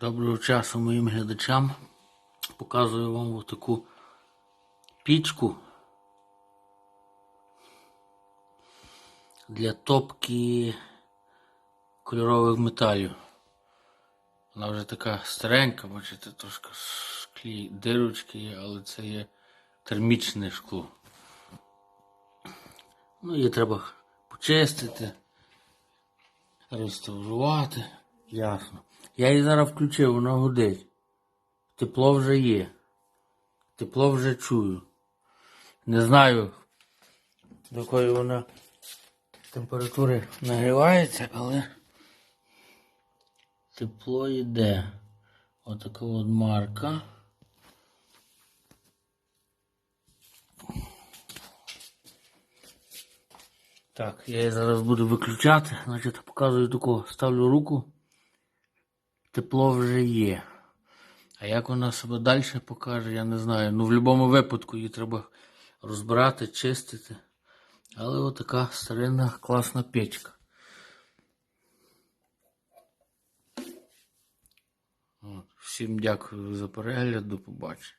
Доброго часу моїм глядачам. Показую вам таку пічку для топки кольорових металів. Вона вже така старенька, бачите, трошки склі, дирочки є, але це є термічне шкло. Ну, її треба почистити, реставрувати. Ясно. Я її зараз включив, вона гудить. Тепло вже є. Тепло вже чую. Не знаю, до якої вона температури нагрівається, але тепло йде. Отака от марка. Так, я її зараз буду виключати. Значить, показую таку, ставлю руку. Тепло вже є. А як вона себе далі покаже, я не знаю. Ну, в будь-якому випадку її треба розбирати, чистити. Але отака старинна класна печка. Всім дякую за перегляд, до побачення.